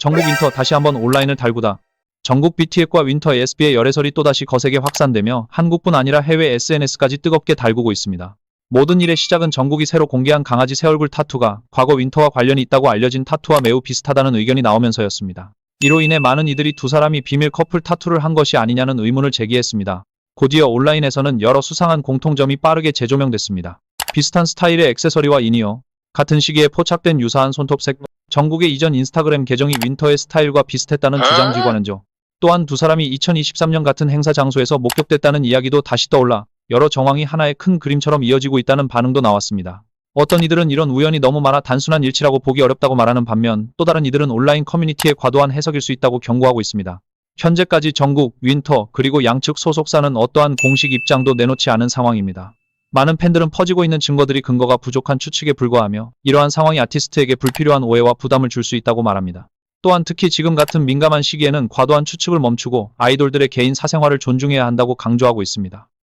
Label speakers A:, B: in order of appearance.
A: 전국 윈터 다시 한번 온라인을 달구다. 전국 BTS과 윈터 SB의 열애설이 또다시 거세게 확산되며 한국뿐 아니라 해외 SNS까지 뜨겁게 달구고 있습니다. 모든 일의 시작은 전국이 새로 공개한 강아지 새 얼굴 타투가 과거 윈터와 관련이 있다고 알려진 타투와 매우 비슷하다는 의견이 나오면서였습니다. 이로 인해 많은 이들이 두 사람이 비밀 커플 타투를 한 것이 아니냐는 의문을 제기했습니다. 곧이어 온라인에서는 여러 수상한 공통점이 빠르게 재조명됐습니다. 비슷한 스타일의 액세서리와 이니어, 같은 시기에 포착된 유사한 손톱색, 전국의 이전 인스타그램 계정이 윈터의 스타일과 비슷했다는 주장지관은죠. 또한 두 사람이 2023년 같은 행사 장소에서 목격됐다는 이야기도 다시 떠올라 여러 정황이 하나의 큰 그림처럼 이어지고 있다는 반응도 나왔습니다. 어떤 이들은 이런 우연이 너무 많아 단순한 일치라고 보기 어렵다고 말하는 반면 또 다른 이들은 온라인 커뮤니티의 과도한 해석일 수 있다고 경고하고 있습니다. 현재까지 전국, 윈터, 그리고 양측 소속사는 어떠한 공식 입장도 내놓지 않은 상황입니다. 많은 팬들은 퍼지고 있는 증거들이 근거가 부족한 추측에 불과하며 이러한 상황이 아티스트에게 불필요한 오해와 부담을 줄 수 있다고 말합니다. 또한 특히 지금 같은 민감한 시기에는 과도한 추측을 멈추고 아이돌들의 개인 사생활을 존중해야 한다고 강조하고 있습니다.